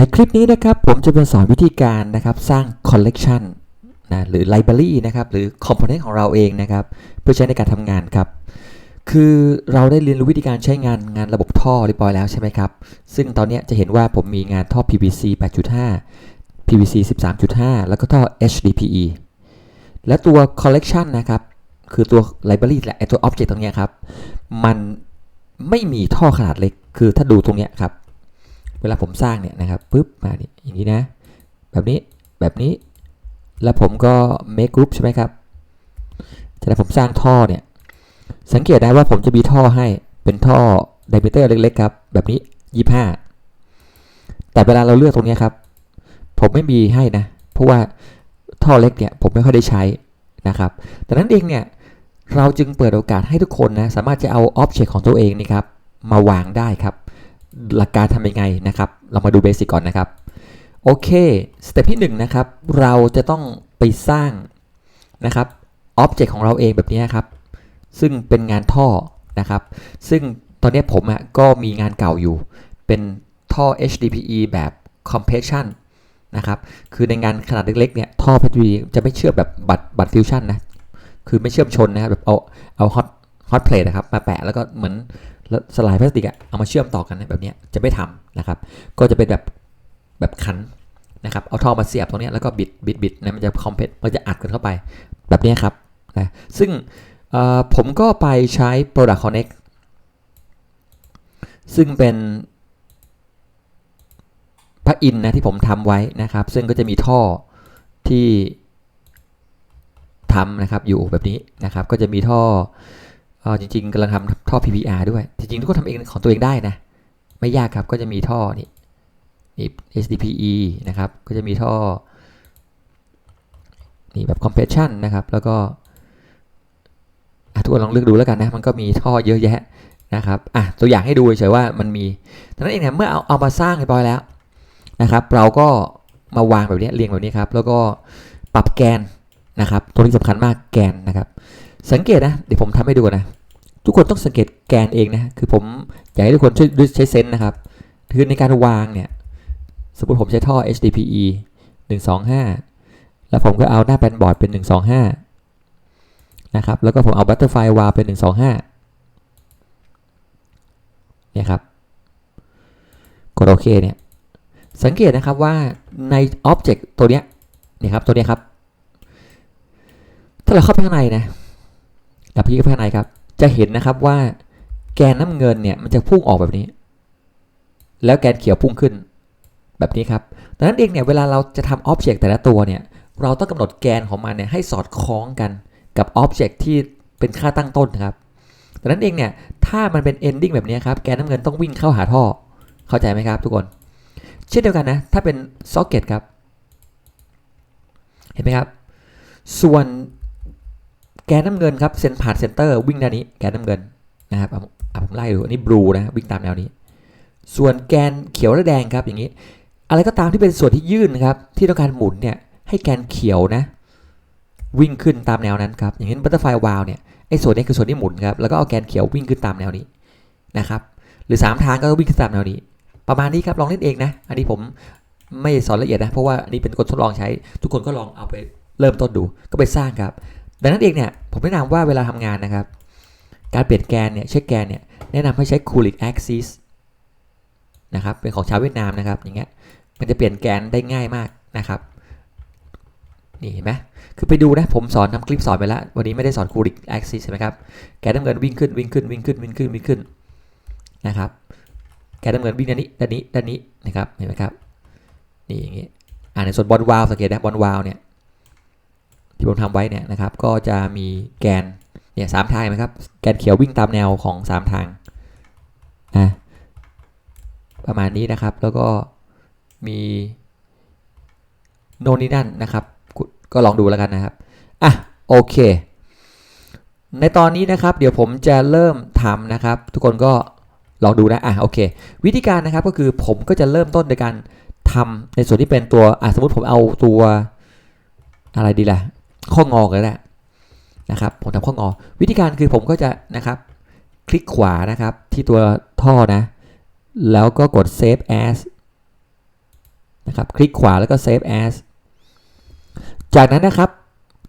ในคลิปนี้นะครับผมจะมาสอนวิธีการนะครับสร้าง collection นะหรือ library นะครับหรือ component ของเราเองนะครับ เพื่อใช้ในการทำงานครับ คือเราได้เรียนรู้วิธีการใช้งานงานระบบท่อเรียบร้อยแล้วใช่ไหมครับ ซึ่งตอนนี้จะเห็นว่าผมมีงานท่อ PVC 8.5 PVC 13.5 แล้วก็ท่อ HDPE และตัว collection นะครับ คือตัว library และไอตัว object ตรงเนี้ยครับ มันไม่มีท่อขนาดเล็ก คือถ้าดูตรงเนี้ยครับ เวลาผมสร้างเนี่ยนะครับปุ๊บมาอย่างนี้นะ แบบนี้แบบนี้ แล้วผมก็ make group ใช่ไหมครับจากนั้นผมสร้างท่อเนี่ย สังเกตได้ว่าผมจะมีท่อให้เป็นท่อ diameter เล็กๆครับ แบบนี้ 25 แต่เวลาเราเลือกตรงนี้ครับ ผมไม่มีให้นะ เพราะว่าท่อเล็กเนี่ยผมไม่ค่อยได้ใช้นะครับ แต่นั้นเองเนี่ยเราจึงเปิดโอกาสให้ทุกคนนะสามารถจะเอา Object ของตัวเองนี่ครับมาวางได้ครับ หลักการทำยังไงนะครับ เรามาดูเบสิกก่อนนะครับ โอเค สเต็ปที่1นะครับ เราจะต้องไปสร้างนะครับ Object ของเราเองแบบนี้ครับ ซึ่งเป็นงานท่อนะครับ ซึ่งตอนนี้ผมอะก็มีงานเก่าอยู่ เป็นท่อ HDPE แบบ compression นะครับ คือในงานขนาดเล็กๆ เนี่ย ท่อ HDPE จะไม่เชื่อมแบบบัตรบัตรฟิวชั่นนะ คือไม่เชื่อมชนนะครับ แบบเอาเอาฮอตฮอตเพลทนะครับ มาแปะแล้วก็เหมือน สลายพลาสติกอะเอามาเชื่อมต่อกันแบบนี้จะไม่ทำนะครับ ก็จะเป็นแบบแบบคันนะครับ เอาท่อมาเสียบตรงนี้แล้วก็บิดบิดบิดนะมันจะคอมเพลมันจะอัดกันเข้าไปแบบนี้ครับนะซึ่งผมก็ไปใช้ Product Connect ซึ่งเป็นพระอินนะที่ผมทำไว้นะครับ ซึ่งก็จะมีท่อที่ทำนะครับอยู่แบบนี้นะครับ ก็จะมีท่อ ออจริงๆกำลังทำท่อ PPR ด้วย จริงๆทุกคนทำเองของตัวเองได้นะ ไม่ยากครับก็จะมีท่อนี่นี่ HDPE นะครับ ก็จะมีท่อ นี่แบบ compression นะครับ แล้วก็ทุกคนลองเลือกดูแล้วกันนะ มันก็มีท่อเยอะแยะนะครับอะตัวอย่างให้ดูเฉยๆว่ามันมีดังนั้นเองเนี่ยเมื่อเอาเอามาสร้างเรียบร้อยแล้วนะครับ เราก็มาวางแบบนี้เรียงแบบนี้ครับ แล้วก็ปรับแกนนะครับ ตัวนี้สำคัญมากแกนนะครับ สังเกตนะ เดี๋ยวผมทำให้ดูนะ ทุกคนต้องสังเกตแกนเองนะ คือผมอยากให้ทุกคนช่วยใช้เซนส์นะครับ คือในการวางเนี่ย สมมติผมใช้ท่อ HDPE 125 แล้วผมก็เอาหน้าแปนบอร์ดเป็น 125 นะครับ แล้วก็ผมเอา Butterfly Valve เป็น 125 เนี่ยครับ กดโอเคเนี่ย สังเกตนะครับว่าใน Object ตัวเนี้ย เนี่ยครับ ตัวเนี้ยครับ ถ้าเราเข้าไปข้างในนะ ดับพี่เข้าไปข้างในครับ จะเห็นนะครับว่าแกนน้ำเงินเนี่ยมันจะพุ่งออกแบบนี้ แล้วแกนเขียวพุ่งขึ้น แบบนี้ครับดังนั้นเองเนี่ยเวลาเราจะทำอ็อบเจกต์แต่ละตัวเนี่ยเราต้องกำหนดแกนของมันเนี่ยให้สอดคล้องกันกับอ็อบเจกต์ที่เป็นค่าตั้งต้นนะครับดังนั้นเองเนี่ยถ้ามันเป็น ending แบบนี้ครับแกนน้ำเงินต้องวิ่งเข้าหาท่อ เข้าใจไหมครับทุกคน เช่นเดียวกันนะถ้าเป็น socket ครับ เห็นไหมครับ ส่วน แกนน้ำเงินครับเซนผ่านเซนเตอร์วิ่งด้านนี้แกนน้ำเงินนะครับเอาผมไล่ดูอันนี้บลูนะวิ่งตามแนวนี้ ส่วนแกนเขียวและแดงครับอย่างนี้ อะไรก็ตามที่เป็นส่วนที่ยื่นะครับที่ต้องการหมุนเนี่ยให้แกนเขียวนะ วิ่งขึ้นตามแนวนั้นครับอย่างนี้บัตเตอร์ไฟวาลเนี่ยไอ้ส่วนนี้คือส่วนที่หมุนครับแล้วก็เอาแกนเขียววิ่งขึ้นตามแนวนี้นะครับหรือ 3 ทางก็วิ่งขึ้นตามแนวนี้ ประมาณนี้ครับลองเล่นเองนะ อันนี้ผมไม่สอนละเอียดนะเพราะว่าอันนี้เป็นคนทดลองใช้ ทุกคนก็ลองเอาไปเริ่มต้นดูก็ไปสร้างครับ ดังนั้นเองเนี่ยผมแนะนำว่าเวลาทำงานนะครับ การเปลี่ยนแกนเนี่ยเช็คแกนเนี่ยแนะนำให้ใช้ Kulik Axis นะครับเป็นของชาวเวียดนามนะครับอย่างเงี้ยมันจะเปลี่ยนแกนได้ง่ายมากนะครับนี่เห็นไหมคือไปดูนะผมสอนทำคลิปสอนไปแล้ว วันนี้ไม่ได้สอน Kulik Axis ใช่ไหมครับ แกนน้ำเงินวิ่งขึ้นวิ่งขึ้นวิ่งขึ้นวิ่งขึ้นวิ่งขึ้นนะครับ แกนน้ำเงินวิ่งด้านนี้ด้านนี้ด้านนี้นะครับ เห็นไหมครับ นี่อย่างงี้ อ่าในส่วนบอลวาลสังเกตนะบอลวาลเนี่ย ที่ผมทำไว้เนี่ยนะครับ ก็จะมีแกนเนี่ยสามทางเห็นไหมครับ แกนเขียววิ่งตามแนวของ 3 ทางนะประมาณนี้นะครับ แล้วก็มีโน่นนี่นั่นนะครับ ก็ลองดูแล้วกันนะครับ อะ โอเค ในตอนนี้นะครับ เดี๋ยวผมจะเริ่มทำนะครับ ทุกคนก็ลองดูนะ อะ โอเค วิธีการนะครับก็คือผมก็จะเริ่มต้นในการทำในส่วนที่เป็นตัว อะ สมมติผมเอาตัวอะไรดีล่ะ ข้องอกันแหละนะครับผมทำข้องอ วิธีการคือผมก็จะนะครับ คลิกขวานะครับที่ตัวท่อนะ แล้วก็กด save as นะครับคลิกขวาแล้วก็ save as จากนั้นนะครับ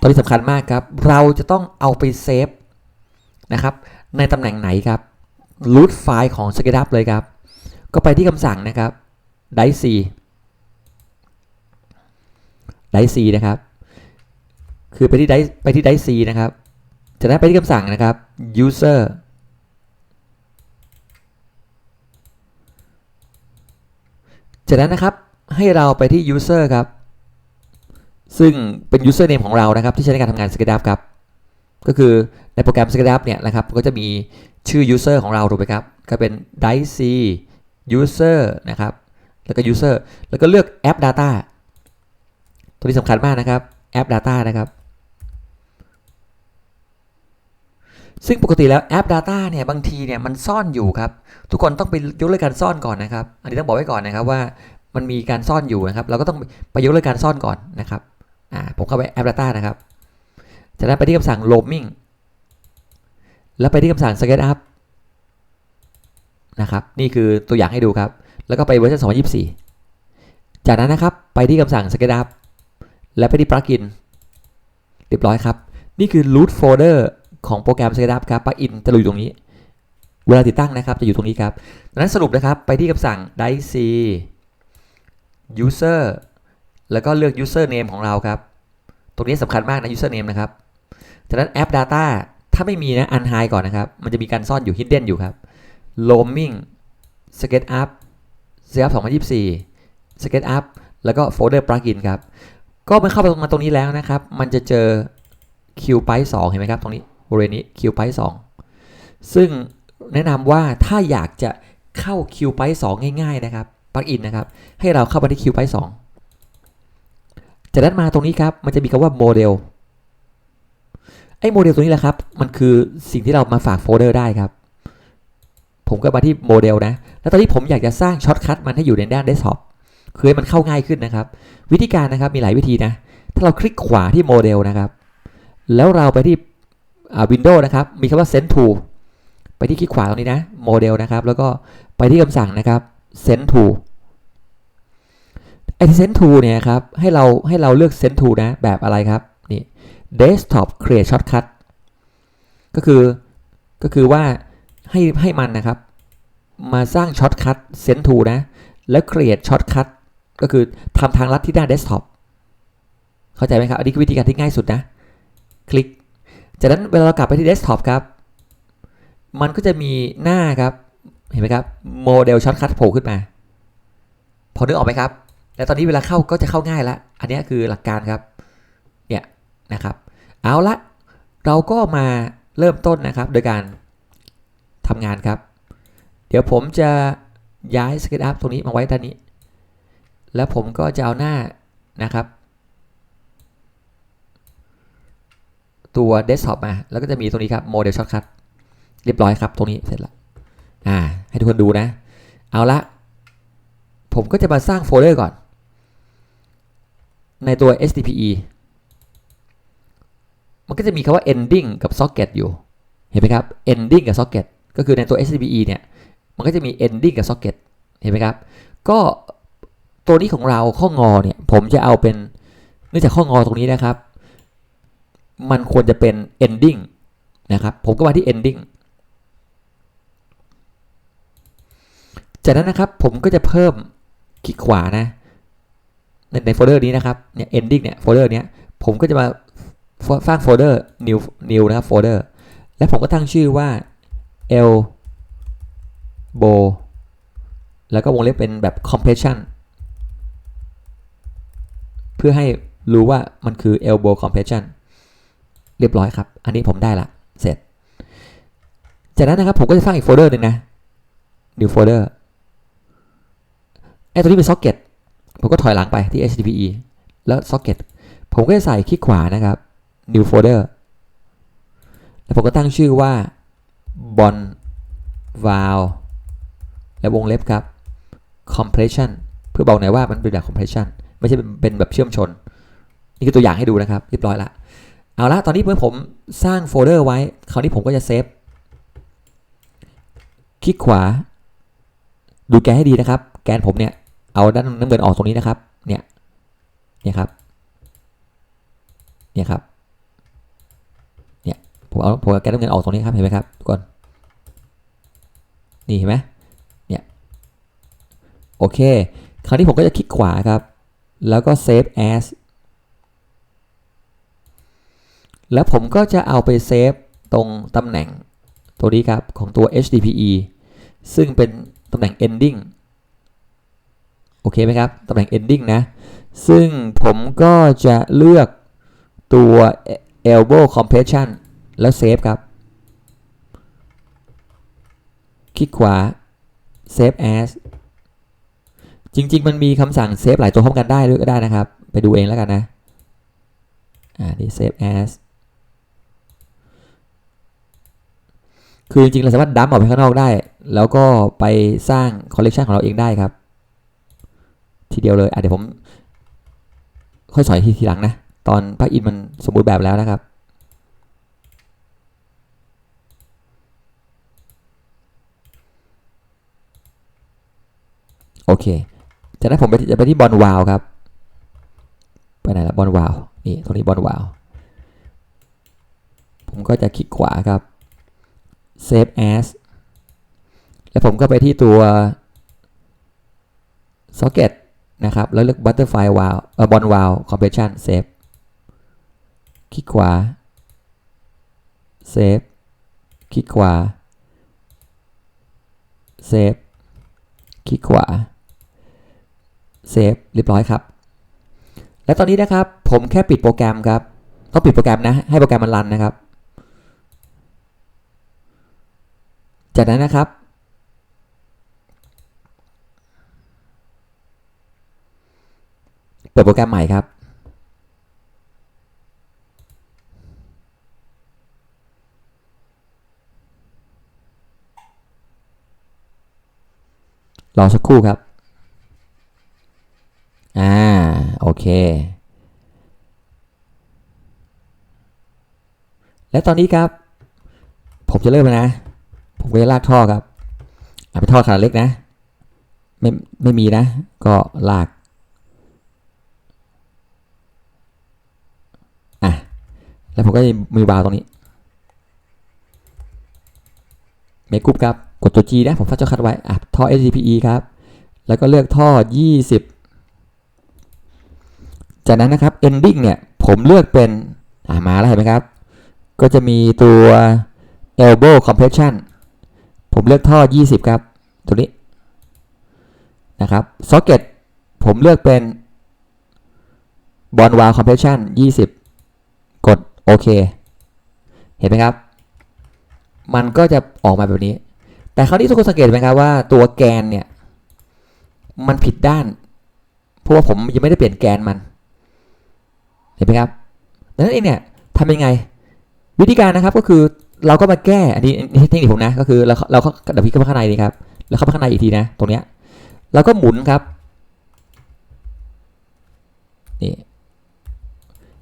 ตอนนี้สำคัญมากครับ เราจะต้องเอาไปเซฟนะครับ ในตำแหน่งไหนครับ root ไฟล์ของ SketchUp เลยครับ ก็ไปที่คำสั่งนะครับ dice dice นะครับ คือไปที่ dice ไปที่ dice c นะครับ จากนั้นไปที่คำสั่งนะครับ user จากนั้นนะครับให้เราไปที่ user ครับ ซึ่งเป็น user name ของเรานะครับ ที่ใช้ในการทำงาน SketchUp ครับ ก็คือในโปรแกรม SketchUp เนี่ยนะครับ ก็จะมีชื่อ user ของเราถูกไหมครับ ก็เป็น dice user นะครับ แล้วก็ user แล้วก็เลือก app data ตัวนี้สำคัญมากนะครับ app data นะครับ ซึ่งปกติแล้วแอป Data เนี่ยบางทีเนี่ยมันซ่อนอยู่ครับ ทุกคนต้องไปยกเลิกการซ่อนก่อนนะครับ อันนี้ต้องบอกไว้ก่อนนะครับว่ามันมีการซ่อนอยู่นะครับ เราก็ต้องไปยกเลิกการซ่อนก่อนนะครับอ่าผมเข้าไปแอป Data นะครับจากนั้นไปที่คำสั่ง roaming แล้วไปที่คำสั่ง SketchUp นะครับ นี่คือตัวอย่างให้ดูครับ แล้วก็ไปเวอร์ชัน2024 จากนั้นนะครับไปที่คำสั่ง SketchUp และไปที่ plugin เรียบร้อยครับ นี่คือ root folder ของโปรแกรม SketchUp ครับ plugin จะอยู่ตรงนี้ เวลาติดตั้งนะครับจะอยู่ตรงนี้ครับดังนั้นสรุปนะครับไปที่คำสั่ง dice user แล้วก็เลือก user name ของเราครับ ตรงนี้สำคัญมากนะ user name นะครับจากนั้น app data ถ้าไม่มีนะ unhide ก่อนนะครับ มันจะมีการซ่อนอยู่ hidden อยู่ครับ roaming SketchUp SketchUp 2024 SketchUp แล้วก็ folder plugin ครับ ก็มื่อเข้าไปมาตรงนี้แล้วนะครับ มันจะเจอ QPy 2เห็นไหมครับ ตรงนี้ บริเวณนี้ QPy 2ซึ่งแนะนำว่าถ้าอยากจะเข้า QPy 2ง่ายๆนะครับปลั๊กอินนะครับ ให้เราเข้าไปที่ QPy 2จากนั้นมาตรงนี้ครับ มันจะมีคำว่าโมเดลไอ้โมเดลตัวนี้แหละครับ มันคือสิ่งที่เรามาฝากโฟลเดอร์ได้ครับ ผมก็มาที่โมเดลนะ แล้วตอนนี้ผมอยากจะสร้างช็อตคัทมันให้อยู่ในด้านเดสก์ท็อปคือให้มันเข้าง่ายขึ้นนะครับ วิธีการนะครับมีหลายวิธีนะ ถ้าเราคลิกขวาที่โมเดลนะครับ แล้วเราไปที่ วินโดว์นะครับ มีคำว่า send to ไปที่คลิกขวาตรงนี้นะ โมเดลนะครับ แล้วก็ไปที่คำสั่งนะครับ send to ไอที่ send to เนี่ยครับ ให้เราให้เราเลือก send to นะ แบบอะไรครับ นี่ desktop create shortcut ก็คือ ก็คือว่าให้ให้มันนะครับ มาสร้าง shortcut send to นะ แล้ว create shortcut ก็คือทำทางลัดที่หน้า desktop เข้าใจไหมครับ อันนี้คือวิธีการที่ง่ายสุดนะ คลิก จากนั้นเวลาเรากลับไปที่ desktop ครับ มันก็จะมีหน้าครับ เห็นไหมครับ โมเดลช็อตคัทโผล่ขึ้นมา พอนึกออกไหมครับ แล้วตอนนี้เวลาเข้าก็จะเข้าง่ายละ อันนี้คือหลักการครับ เนี่ยนะครับ เอาละ เราก็มาเริ่มต้นนะครับ โดยการทำงานครับ เดี๋ยวผมจะย้าย SketchUp ตรงนี้มาไว้ด้านนี้ แล้วผมก็จะเอาหน้านะครับ ตัว desktop มา แล้วก็จะมีตรงนี้ครับ model shortcut เรียบร้อยครับ ตรงนี้เสร็จล้วอ่า ให้ทุกคนดูนะ เอาละ ผมก็จะมาสร้างโฟลเดอร์ก่อน ในตัว HDPE มันก็จะมีคำว่า ending กับ socket อยู่ เห็นไหมครับ ending กับ socket ก็คือในตัว HDPE เนี่ย มันก็จะมี ending กับ socket เห็นไหมครับ ก็ตัวนี้ของเราข้องอเนี่ย ผมจะเอาเป็นเนื่องจากข้องอตรงนี้นะครับ มันควรจะเป็น ending นะครับ ผมก็มาที่ ending จากนั้นนะครับผมก็จะเพิ่มคลิกขวานะ ในในโฟลเดอร์นี้นะครับเนี่ย ending เนี่ยโฟลเดอร์เนี้ยผมก็จะมาสร้างโฟลเดอร์ new new นะครับโฟลเดอร์และผมก็ตั้งชื่อว่า elbow แล้วก็วงเล็บเป็นแบบ compression เพื่อให้รู้ว่ามันคือ elbow compression เรียบร้อยครับ อันนี้ผมได้ละเสร็จ จากนั้นนะครับผมก็จะสร้างอีกโฟลเดอร์หนึ่งนะ new folder ไอ้ตัวนี้เป็น socket ผมก็ถอยหลังไปที่ HDPE แล้ว socket ผมก็จะใส่คลิกขวานะครับ new folder แล้วผมก็ตั้งชื่อว่า bond valve และวงเล็บครับ compression เพื่อบอกหน่อยว่ามันเป็นแบบ compression ไม่ใช่เป็นแบบเชื่อมชน นี่คือตัวอย่างให้ดูนะครับ เรียบร้อยละ เอาละตอนนี้เมื่อผมสร้างโฟลเดอร์ไว้คราวนี้ผมก็จะเซฟคลิกขวา ดูแกนให้ดีนะครับ แกนผมเนี่ย เอาด้านน้ำเงินออกตรงนี้นะครับ เนี่ย เนี่ยครับ เนี่ยครับ เนี่ย ผมเอาผมเอาแก๊สน้ำเงินออกตรงนี้ครับ เห็นไหมครับทุกคน นี่เห็นไหมเนี่ย โอเค คราวนี้ผมก็จะคลิกขวาครับ แล้วก็ save as แล้วผมก็จะเอาไปเซฟตรงตำแหน่งตัวนี้ครับ ของตัว HDPE ซึ่งเป็นตำแหน่ง ending โอเคไหมครับ ตำแหน่ง ending นะ ซึ่งผมก็จะเลือกตัว elbow compression แล้วเซฟครับ คลิกขวา save as จริง ๆ มันมีคำสั่งเซฟหลายตัวพร้อมกันได้ด้วยก็ได้นะครับ ไปดูเองแล้วกันนะ อ่า นี่ save as คือจริงๆเราสามารถดัมออกไปข้างนอกได้ แล้วก็ไปสร้างคอลเลกชันของเราเองได้ครับ ทีเดียวเลยอะเดี๋ยวผม ค่อยสอนทีทีหลังนะ ตอนพระอินมันสมบูรณ์แบบแล้วนะครับ โอเค จากนั้นผมไปจะไปที่บอลวาลครับ ไปไหนละบอลวาลนี่ตรงนี้บอลวาลผมก็จะคลิกขวาครับ save as แล้วผมก็ไปที่ตัว socket นะครับ แล้วเลือก butterfly valve เอ่อบอลวาล compression save คลิกขวา save คลิกขวา save คลิกขวาเซฟเรียบร้อยครับ และตอนนี้นะครับผมแค่ปิดโปรแกรมครับ ต้องปิดโปรแกรมนะ ให้โปรแกรมมันรันนะครับ จากนั้นนะครับ เปิดโปรแกรมใหม่ครับ รอสักครู่ครับ อ่า โอเค และตอนนี้ครับ ผมจะเริ่มแล้วนะ ผมก็จะลากท่อครับเอะเป็นท่อขนาดเล็กนะ ไม่ไม่มีนะ ก็ลากอะแล้วผมก็จะมีวาล์วตรงนี้เมกุปครับ กดตัว G นะ ผมฟัดเจ้าคัดไว้ อะ ท่อ SCPE ครับ แล้วก็เลือกท่อ 20 จากนั้นนะครับ ending เนี่ย ผมเลือกเป็น อ่ามาแล้วเห็นไหมครับ ก็จะมีตัว elbow compression ผมเลือกท่อ 20 ครับ ตัวนี้นะครับ socket ผมเลือกเป็น bond wall compression 20 กดโอเค เห็นไหมครับ มันก็จะออกมาแบบนี้ แต่คราวนี้ทุกคนสังเกตไหมครับว่าตัวแกนเนี่ย มันผิดด้าน เพราะว่าผมยังไม่ได้เปลี่ยนแกนมัน เห็นไหมครับดังนั้นเองเนี่ยทำยังไง วิธีการนะครับก็คือ เราก็มาแก้อันนี้เทคนิคผมนะ ก็คือเราเราก็เดี๋ยวพี่เข้ามาข้างในนี่ครับแล้วเข้ามาข้างในอีกทีนะ ตรงเนี้ยเราก็หมุนครับนี่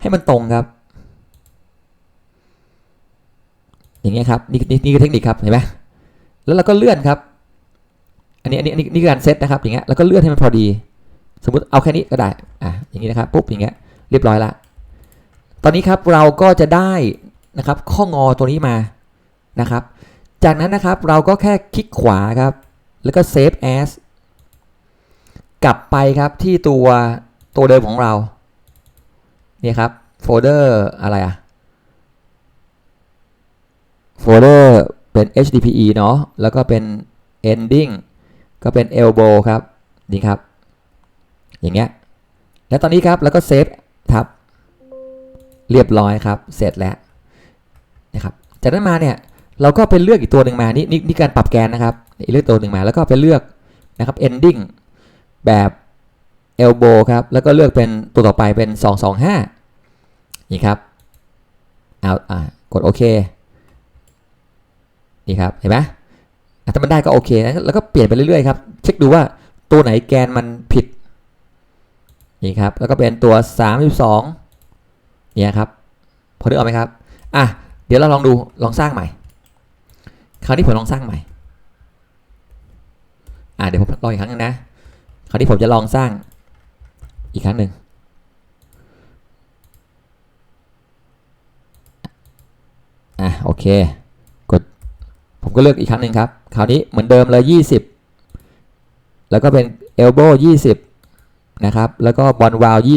ให้มันตรงครับ อย่างเงี้ยครับนี่นี่นี่คือเทคนิคครับเห็นไหมแล้วเราก็เลื่อนครับ อันนี้อันนี้อันนี้นี่คือการเซตนะครับอย่างเงี้ยแล้วก็เลื่อนให้มันพอดี สมมติเอาแค่นี้ก็ได้อะอย่างนี้นะครับปุ๊บอย่างเงี้ยเรียบร้อยละตอนนี้ครับเราก็จะได้ นะครับ ข้องอตัวนี้มานะครับ จากนั้นนะครับเราก็แค่คลิกขวาครับ แล้วก็ save as กลับไปครับที่ตัวตัวเดิมของเราเนี่ยครับโฟลเดอร์อะไรอะโฟลเดอร์เป็น HDPE เนาะแล้วก็เป็น ending ก็เป็น elbow ครับนี่ครับ อย่างเงี้ย แล้วตอนนี้ครับแล้วก็ save ทับ เรียบร้อยครับ เสร็จแล้ว นะครับจากนั้นมาเนี่ยเราก็ไปเลือกอีกตัวหนึ่งมานี่นี่นี่การปรับแกนนะครับเลือกตัวหนึ่งมาแล้วก็ไปเลือกนะครับ ending แบบ elbow ครับแล้วก็เลือกเป็นตัวต่อไปเป็น 225 นี่ครับเอาอ่ากดโอเคนี่ครับเห็นไหมถ้ามันได้ก็โอเคนะแล้วก็เปลี่ยนไปเรื่อยๆครับเช็คดูว่าตัวไหนแกนมันผิดนี่ครับแล้วก็เป็นตัว 32เนี่ยครับพอนึกออกไหมครับอะ ดี๋ยวเราลองดูลองสร้างใหม่ คราวนี้ผมลองสร้างใหม่ อะเดี๋ยวผมลองอีกครั้งนึงนะ คราวนี้ผมจะลองสร้างอีกครั้งหนึ่งอะโอเค กด ผมก็เลือกอีกครั้งหนึ่งครับ คราวนี้เหมือนเดิมเลย 20 แล้วก็เป็น elbow 20 นะครับ แล้วก็บอลวาล20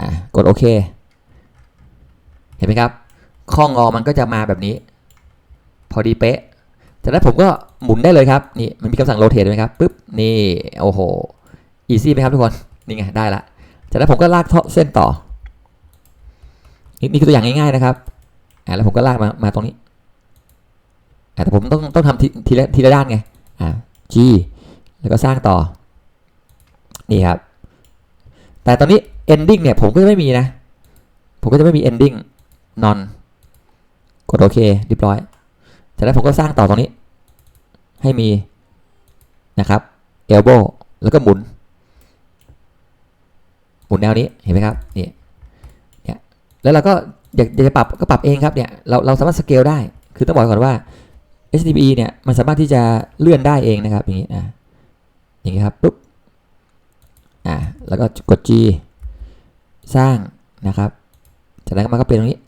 อะ กดโอเค เห็นไหมครับข้องอมันก็จะมาแบบนี้ พอดีเป๊ะจากนั้นผมก็หมุนได้เลยครับนี่มันมีคำสั่งโรเตทไหมครับปุ๊บนี่โอ้โหอีซี่ไหมครับทุกคนนี่ไงได้ละจากนั้นผมก็ลากท่อเส้นต่อนี่คือตัวอย่างง่ายๆนะครับอ่าแล้วผมก็ลากมามาตรงนี้อ่าแต่ผมต้องต้องทำทีละทีละด้านไงอ่า G แล้วก็สร้างต่อนี่ครับ แต่ตอนนี้ ending เนี่ยผมก็จะไม่มีนะ ผมก็จะไม่มี ending non กดโอเคเรียบร้อยจากนั้นผมก็สร้างต่อตรงนี้ ให้มีนะครับ elbow แล้วก็หมุน หมุนแนวนี้เห็นไหมครับนี่เนี่ยแล้วเราก็อยากจะปรับก็ปรับเองครับเนี่ยเราเราสามารถสเกลได้ คือต้องบอกก่อนว่า HDPE เนี่ยมันสามารถที่จะเลื่อนได้เองนะครับอย่างนี้อะอย่างนี้ครับปุ๊บอ่าแล้วก็กด G สร้างนะครับจากนั้นมันก็เป็นตรงนี้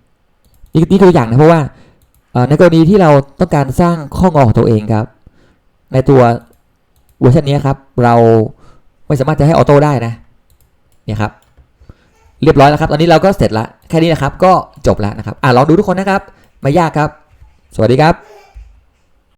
นี่นี่คือตัวอย่างนะเพราะว่าในกรณีที่เราต้องการสร้างข้องอของตัวเองครับ ในตัวเวอร์ชันนี้ครับ เราไม่สามารถจะให้ออโต้ได้นะเนี่ยครับ เรียบร้อยแล้วครับ ตอนนี้เราก็เสร็จละแค่นี้นะครับ ก็จบแล้วนะครับ อ่าลองดูทุกคนนะครับ ไม่ยากครับ สวัสดีครับ